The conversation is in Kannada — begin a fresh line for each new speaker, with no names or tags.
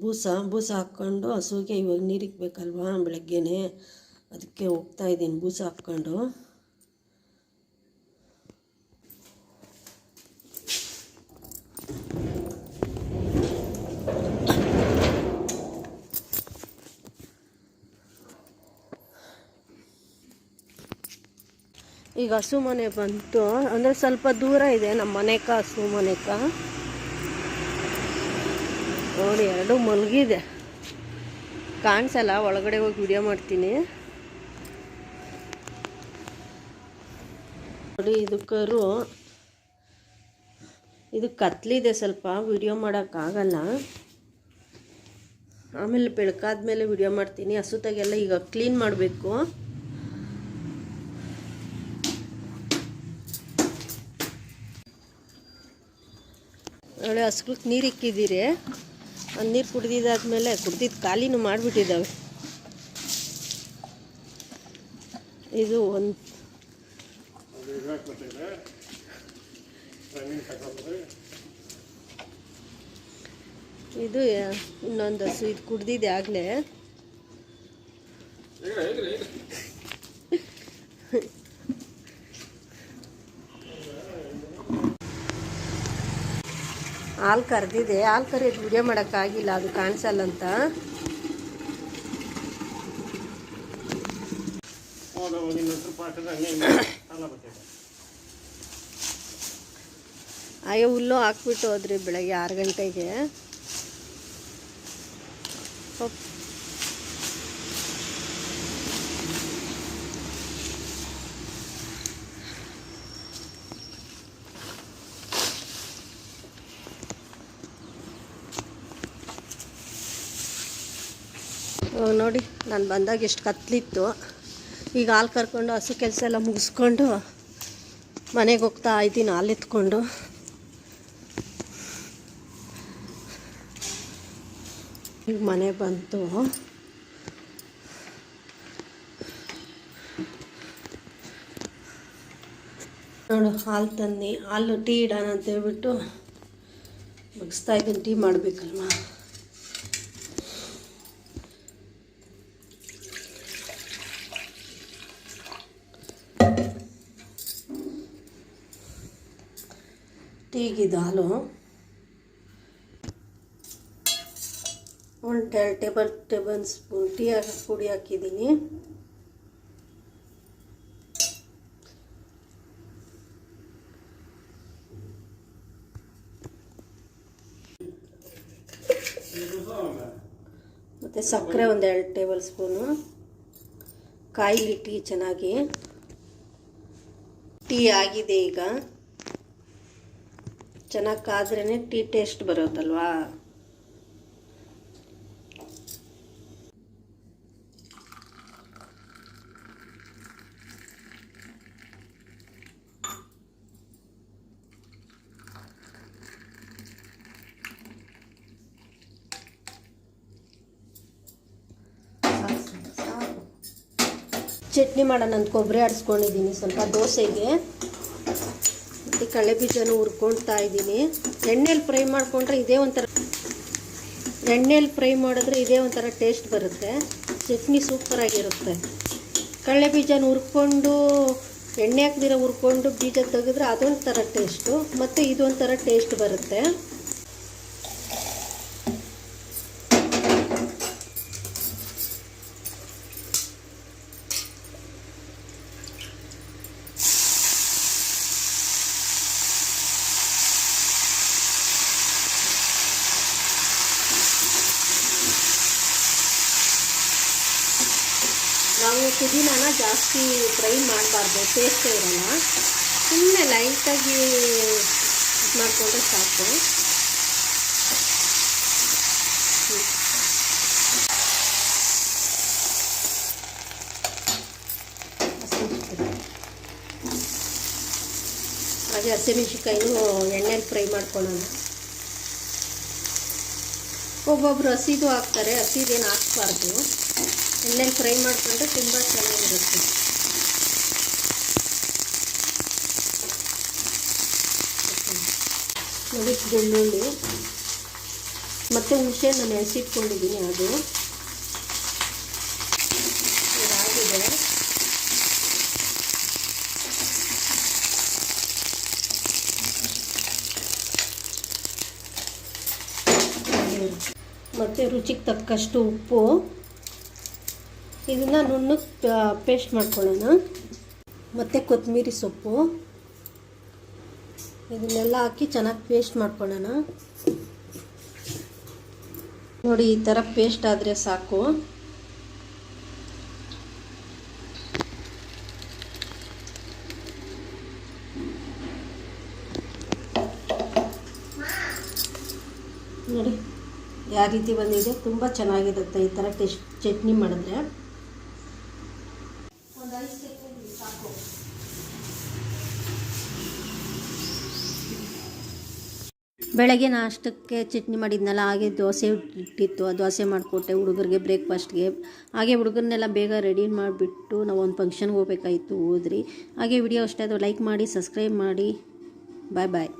ಬೂಸ ಬೂಸ ಹಾಕ್ಕೊಂಡು ಹಸುವಿಗೆ ಇವಾಗ ನೀರಿಗೆ ಬೇಕಲ್ವಾ ಬೆಳಗ್ಗೆನೆ. ಅದಕ್ಕೆ ಹೋಗ್ತಾ ಇದ್ದೀನಿ ಬೂಸ ಹಾಕ್ಕೊಂಡು. ಈಗ ಹಸು ಮನೆ ಬಂತು. ಅಂದರೆ ಸ್ವಲ್ಪ ದೂರ ಇದೆ ನಮ್ಮ ಮನೆಕ, ಹಸು ಮನೆಕ. ನೋಡಿ, ಎರಡು ಮಲಗಿದೆ. ಕಾಣಿಸಲ್ಲ, ಒಳಗಡೆ ಹೋಗಿ ವಿಡಿಯೋ ಮಾಡ್ತೀನಿ. ನೋಡಿ ಇದು ಕರು ಇದು ಕತ್ಲಿದೆ ಸ್ವಲ್ಪ ವಿಡಿಯೋ ಮಾಡೋಕ್ಕಾಗಲ್ಲ ಆಮೇಲೆ ಬೆಳಕಾದ್ಮೇಲೆ ವಿಡಿಯೋ ಮಾಡ್ತೀನಿ. ಹಸುತಾಗೆಲ್ಲ ಈಗ ಕ್ಲೀನ್ ಮಾಡಬೇಕು. ಒಳ್ಳೆ ಹಸುಗಳಿಗೆ ನೀರು ಇಕ್ಕಿದ್ದೀರಿ. ಅದು ನೀರು ಕುಡ್ದಿದ್ದಾದ್ಮೇಲೆ ಕುಡ್ದಿದ್ದು ಖಾಲಿನೂ ಮಾಡಿಬಿಟ್ಟಿದ್ದಾವೆ. ಇದು ಒಂದು ಇದು ಇನ್ನೊಂದು ಹಸು ಇದು ಕುಡ್ದಿದೆ ಆಗಲೇ. ಹಾಲು ಕರೆದಿದೆ. ಹಾಲು ಕರೆಯೋದು ವಿಡಿಯೋ ಮಾಡೋಕ್ಕಾಗಿಲ್ಲ ಅದು ಕಾಣಿಸಲ್ಲ ಅಂತ. ಅಯ್ಯೋ, ಹುಲ್ಲು ಹಾಕ್ಬಿಟ್ಟು ಹೋದ್ರಿ ಬೆಳಗ್ಗೆ ಆರು ಗಂಟೆಗೆ. ನೋಡಿ, ನಾನು ಬಂದಾಗ ಎಷ್ಟು ಕತ್ಲಿತ್ತು. ಈಗ ಹಾಲು ಕರ್ಕೊಂಡು, ಹಸು ಕೆಲಸ ಎಲ್ಲ ಮುಗಿಸ್ಕೊಂಡು ಮನೆಗೆ ಹೋಗ್ತಾ ಇದ್ದೀನಿ, ಹಾಲು ಎತ್ಕೊಂಡು. ಈಗ ಮನೆ ಬಂತು. ನೋಡು, ಹಾಲು ತಂದು, ಹಾಲು ಟೀ ಇಡೋಣ ಅಂತ ಹೇಳ್ಬಿಟ್ಟು ಮುಗಿಸ್ತಾ ಇದ್ದೀನಿ, ಟೀ ಮಾಡಬೇಕಲ್ವಾ? ಟೀಗಿದು ಹಾಲು. ಒಂದು ಟೆ, ಟೇಬಲ್ ಟೇಬಲ್ ಸ್ಪೂನ್ ಟೀ ಪುಡಿ ಹಾಕಿದ್ದೀನಿ. ಮತ್ತು ಸಕ್ಕರೆ ಒಂದು ಎರಡು ಟೇಬಲ್ ಸ್ಪೂನು. ಕಾಯಿಲಿ ಟೀ ಚೆನ್ನಾಗಿ. ಟೀ ಆಗಿದೆ ಈಗ. ಚೆನ್ನಾಗಿ ಕಾದ್ರೇ ಟೀ ಟೇಸ್ಟ್ ಬರುತ್ತಲ್ವಾ? ಚಟ್ನಿ ಮಾಡೋಣ ಅಂತ ಕೊಬ್ಬರಿ ಆಡಿಸ್ಕೊಂಡಿದ್ದೀನಿ. ಸ್ವಲ್ಪ ದೋಸೆಗೆ. ಕಳೆ ಬೀಜನೂ ಹುರ್ಕೊಳ್ತಾ ಇದ್ದೀನಿ. ಎಣ್ಣೆಲಿ ಫ್ರೈ ಮಾಡಿಕೊಂಡ್ರೆ ಇದೇ ಒಂಥರ ಎಣ್ಣೆಲಿ ಫ್ರೈ ಮಾಡಿದ್ರೆ ಇದೇ ಒಂಥರ ಟೇಸ್ಟ್ ಬರುತ್ತೆ. ಚಟ್ನಿ ಸೂಪರಾಗಿರುತ್ತೆ ಕಡಲೆ ಬೀಜನ ಹುರ್ಕೊಂಡು, ಎಣ್ಣೆ ಹಾಕ್ದಿರ ಹುರ್ಕೊಂಡು ಬೀಜ ತೆಗೆದ್ರೆ ಅದೊಂಥರ ಟೇಸ್ಟು, ಮತ್ತು ಇದೊಂಥರ ಟೇಸ್ಟ್ ಬರುತ್ತೆ. ನಾವು ಪುದೀನಾನ ಜಾಸ್ತಿ ಫ್ರೈ ಮಾಡಬಾರ್ದು ಟೇಸ್ಟೇ ಇರೋಲ್ಲ. ಸುಮ್ಮನೆ ಲೈಟಾಗಿ ಇದು ಮಾಡಿಕೊಂಡ್ರೆ ಸಾಕು. ಹಾಗೆ ಹಸಿಮೆಣ್ಸಿನ್ಕಾಯಿನೂ ಎಣ್ಣೆಲಿ ಫ್ರೈ ಮಾಡ್ಕೊಳ್ಳೋಣ. ಒಬ್ಬೊಬ್ರು ಹಸಿದು ಹಾಕ್ತಾರೆ, ಹಸಿದೇನು ಹಾಕ್ಬಾರ್ದು. ಎಣ್ಣೆಲಿ ಫ್ರೈ ಮಾಡಿಕೊಂಡ್ರೆ ತುಂಬ ಚೆನ್ನಾಗಿರುತ್ತೆ. ನೋಡಿ ಬೆಳ್ಳುಳ್ಳಿ ಮತ್ತು ಹುಣಸೆ ನಾನು ಎಸಿಟ್ಕೊಂಡಿದ್ದೀನಿ ಅದು. ಇದಾಗಿದೆ. ಮತ್ತು ರುಚಿಗೆ ತಕ್ಕಷ್ಟು ಉಪ್ಪು. ಇದನ್ನು ನುಣ್ಣಗೆ ಪೇಸ್ಟ್ ಮಾಡ್ಕೊಳ್ಳೋಣ. ಮತ್ತು ಕೊತ್ತಂಬರಿ ಸೊಪ್ಪು. ಇದನ್ನೆಲ್ಲ ಹಾಕಿ ಚೆನ್ನಾಗಿ ಪೇಸ್ಟ್ ಮಾಡ್ಕೊಳ್ಳೋಣ. ನೋಡಿ, ಈ ಥರ ಪೇಸ್ಟ್ ಆದರೆ ಸಾಕು. ನೋಡಿ, ಯಾವ ರೀತಿ ಬಂದಿದೆ, ತುಂಬ ಚೆನ್ನಾಗಿರುತ್ತೆ ಈ ಥರ ಟೆಸ್ಟ್ ಚಟ್ನಿ ಮಾಡಿದ್ರೆ. ಬೆಳಗ್ಗೆ ನಾಷ್ಟಕ್ಕೆ ಚಟ್ನಿ ಮಾಡಿದ್ನಲ್ಲ, ಹಾಗೆ ದೋಸೆ ಇಟ್ಟಿತ್ತು. ಆ ದೋಸೆ ಮಾಡಿಕೊಟ್ಟೆ ಹುಡುಗರಿಗೆ ಬ್ರೇಕ್ಫಾಸ್ಟ್ಗೆ. ಹಾಗೆ ಹುಡುಗರನ್ನೆಲ್ಲ ಬೇಗ ರೆಡಿ ಮಾಡಿಬಿಟ್ಟು ನಾವು ಒಂದು ಫಂಕ್ಷನ್ಗೆ ಹೋಗ್ಬೇಕಾಯಿತು, ಹೋದ್ರಿ. ಹಾಗೆ ವಿಡಿಯೋ ಅಷ್ಟೇ ಅದು ಲೈಕ್ ಮಾಡಿ, ಸಬ್ಸ್ಕ್ರೈಬ್ ಮಾಡಿ. ಬಾಯ್ ಬಾಯ್.